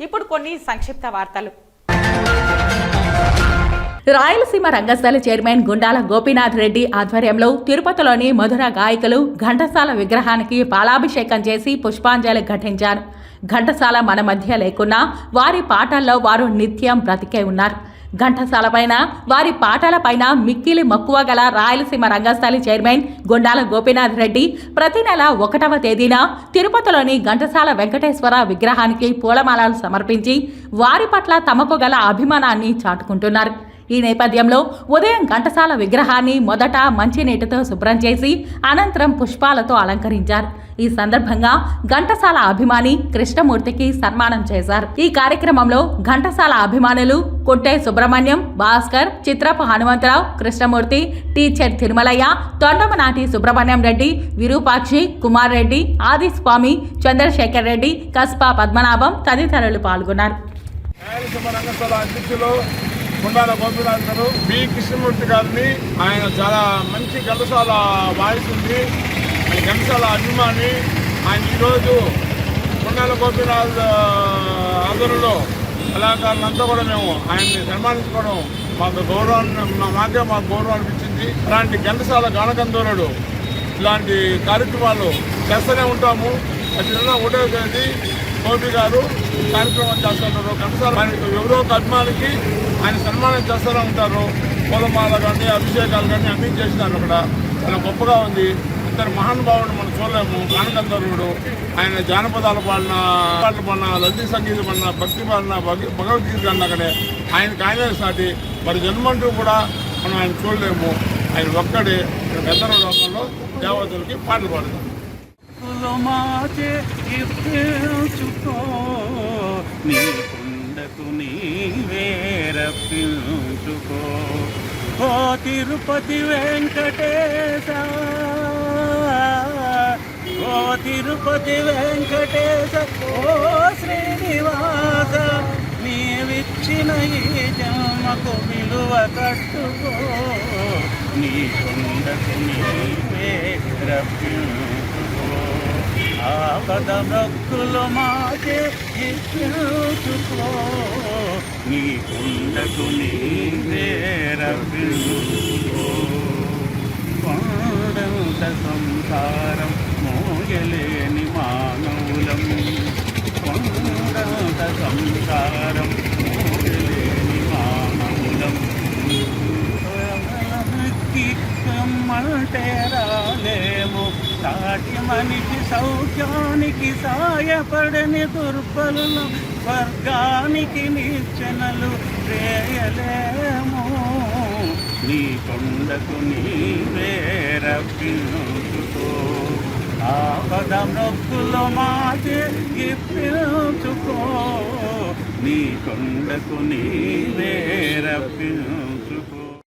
ఇప్పుడు కొన్ని సంక్షిప్త వార్తలు. రాయలసీమ రంగస్థల చైర్మన్ గుండాల గోపీనాథ్ రెడ్డి ఆధ్వర్యంలో తిరుపతిలోని మధుర గాయకులు ఘంటసాల విగ్రహానికి పాలాభిషేకం చేసి పుష్పాంజలి ఘటించారు. ఘంటసాల మన మధ్య లేకున్నా వారి పాటల్లో వారు నిత్యం బ్రతికే ఉన్నారు. ఘంటసాల పైన వారి పాటల పైన మిక్కిలి మక్కువ గల రాయలసీమ రంగస్థలి చైర్మన్ గుండాల గోపీనాథ్ రెడ్డి ప్రతి నెల ఒకటవ తేదీన తిరుపతిలోని ఘంటసాల వెంకటేశ్వర విగ్రహానికి పూలమాలలు సమర్పించి వారి పట్ల తమకు గల అభిమానాన్ని చాటుకుంటున్నారు. ఈ నేపథ్యంలో ఉదయం ఘంటసాల విగ్రహాన్ని మొదట మంచినీటితో శుభ్రం చేసి అనంతరం పుష్పాలతో అలంకరించారు. ఈ సందర్భంగా ఘంటసాల అభిమాని కృష్ణమూర్తికి సన్మానం చేశారు. ఈ కార్యక్రమంలో ఘంటసాల అభిమానులు కొట్టే సుబ్రహ్మణ్యం భాస్కర్ చిత్రపు హనుమంతరావు కృష్ణమూర్తి టీచర్ తిరుమలయ్య తొండమనాటి సుబ్రహ్మణ్యం రెడ్డి విరూపాక్షి కుమార్ రెడ్డి ఆదిస్వామి చంద్రశేఖర్ రెడ్డి కస్పా పద్మనాభం తదితరులు పాల్గొన్నారు. రాయలసీమ గోపిరాజు గారు బి. కృష్ణమూర్తి గారిని ఆయన చాలా మంచి ఘంటసాల వాయిస్ ఉంది ఆయన ఘంటసాల అభిమాని. ఆయన ఈరోజు కొండాల గోపిరాజు ఆ, ఆధ్వర్యంలో కళాకారులంతా కూడా మేము ఆయన్ని సన్మానించుకోవడం మాకు గౌరవాన్ని మాకే మాకు గౌరవాన్ని ఇచ్చింది. అలాంటి ఘంటసాల గానగంధోరుడు ఇలాంటి కార్యక్రమాలు చేస్తూనే ఉంటాము. ప్రతి నెల ఒకటో తేదీ గోపి గారు కార్యక్రమం చేస్తున్నారు కనసాల ఆయన ఎవరో ఒక అభిమానికి ఆయన సన్మానం చేస్తూనే ఉంటారు. పూలమాల కానీ అభిషేకాలు కానీ అన్నీ చేసినారు అక్కడ. చాలా గొప్పగా ఉంది. ఇద్దరు మహానుభావుడు మనం చూడలేము. గానగంధర్వుడు ఆయన జానపదాలు పాడిన పాటలు పాడిన లలిత సంగీతం అన్న భక్తి పాడిన భగ- భగవద్గీత అన్న అక్కడే. ఆయనకు ఆయనే సాటి. మరి జన్మంటూ కూడా మనం ఆయన చూడలేము. ఆయన ఒక్కడే. గంధర్వ లోకంలో దేవతలకి పాటలు పాడతారు నీ కుండకు నీవే రప్పించుకో ఓ తిరుపతి వెంకటేశ. ఓ తిరుపతి వెంకటేశ ఓ శ్రీనివాస నీవిచ్చిన ఈ జన్మకు విలువ కట్టుకో. నీ కొండకు నీవే రప్పించుకో. ఆపద భక్తులు మాకే ఇచ్చుకో నీ కొండకు నీవే రప్పించుకో కొండంత సంసారం మోయలేని మానవులం. పాడంత సంసారం మోయలేని మానవులం. మృక్కి కమ్మంటే సాటి మనిషి సౌఖ్యానికి సాయపడని దుర్బలు స్వర్గానికి నిచ్చెనలు రేయలేము నీ కొండకు నీవే రప్పించుకో. ఆపద మృక్కులు మాటే ఇప్పించుకో. నీ కొండకు నీవే రప్పించుకో.